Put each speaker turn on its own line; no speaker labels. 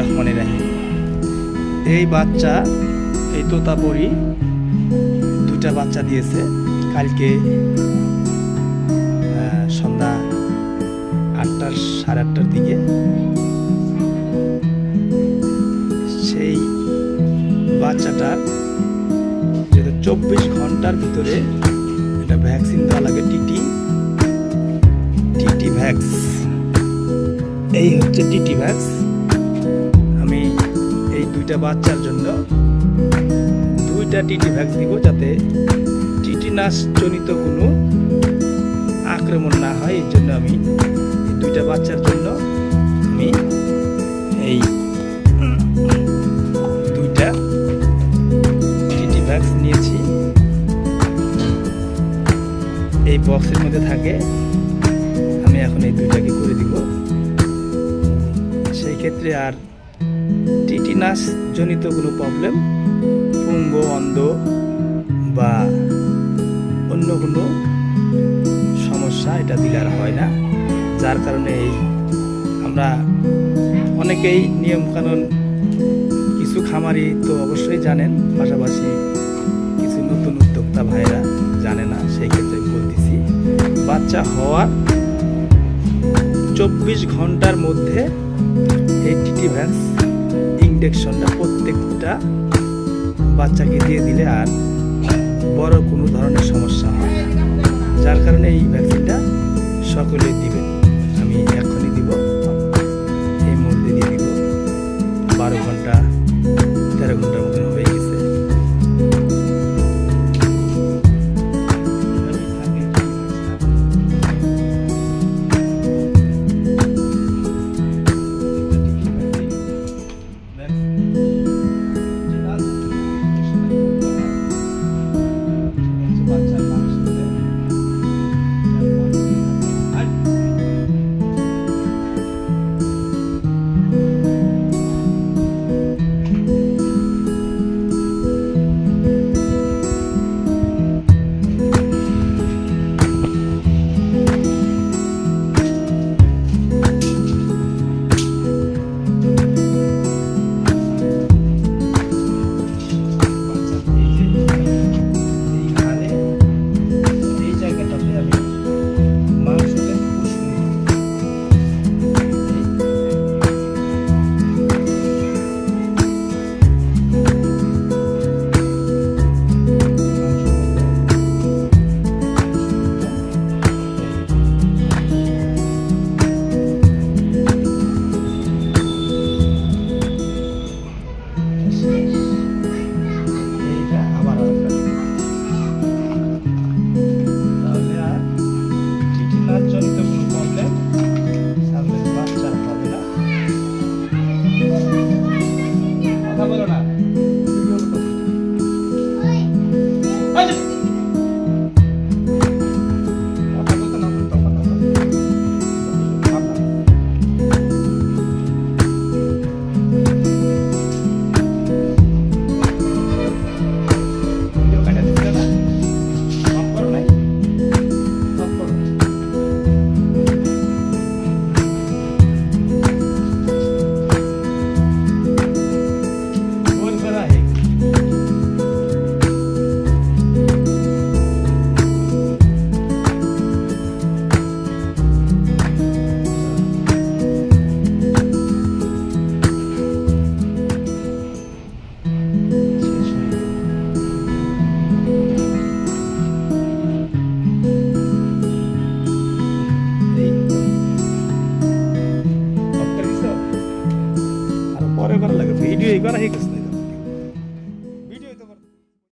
রহমানের রাহিম এই বাচ্চা, এই তোতাপরি দুটা বাচ্চা দিয়েছে। কালকে সন্ধ্যা আটটার, সাড়ে আটটার দিকে। সেই বাচ্চাটার যেহেতু চব্বিশ ঘণ্টার ভিতরে এটা ভ্যাকসিন দেওয়া লাগে, টিটি টিটি ভ্যাক্স এই হচ্ছে টিটি ভ্যাক্স দুইটা বাচ্চার জন্য দুইটা টিটি ভ্যাক্স দিব যাতে টিটিনাস জনিত কোনো আক্রমণ না হয়। এই জন্য আমি দুইটা বাচ্চার জন্য আমি এই দুইটা টিটি ভ্যাক্স নিয়েছি। এই বক্সের মধ্যে থাকে। আমি এখন এই দুইটাকে করে দিব। সেই ক্ষেত্রে আর টিটিনাস জনিত কোনো প্রবলেম পুঙ্গ, অন্ধ বা অন্য কোনো সমস্যা এটা দিলে আর হয় না। যার কারণে এই আমরা অনেকেই নিয়মকানুন কিছু খামারি তো অবশ্যই জানেন, পাশাপাশি কিছু নতুন উদ্যোক্তা ভাইরা জানে না, সেই ক্ষেত্রে বলতেছি, বাচ্চা হওয়ার চব্বিশ ঘণ্টার মধ্যে এই টিটি ভ্যাক্স ইঞ্জেকশনটা প্রত্যেকটা বাচ্চাকে দিয়ে দিলে আর বড় কোনো ধরনের সমস্যা হয় যার কারণে এই ভ্যাকসিনটা সকলে দিবেন। আমি এখনই দিব। এই মুহূর্তে দিয়ে দিব। বারো ঘণ্টা, তেরো ঘণ্টার কথা বলো না। অফ করে দিছো? আরও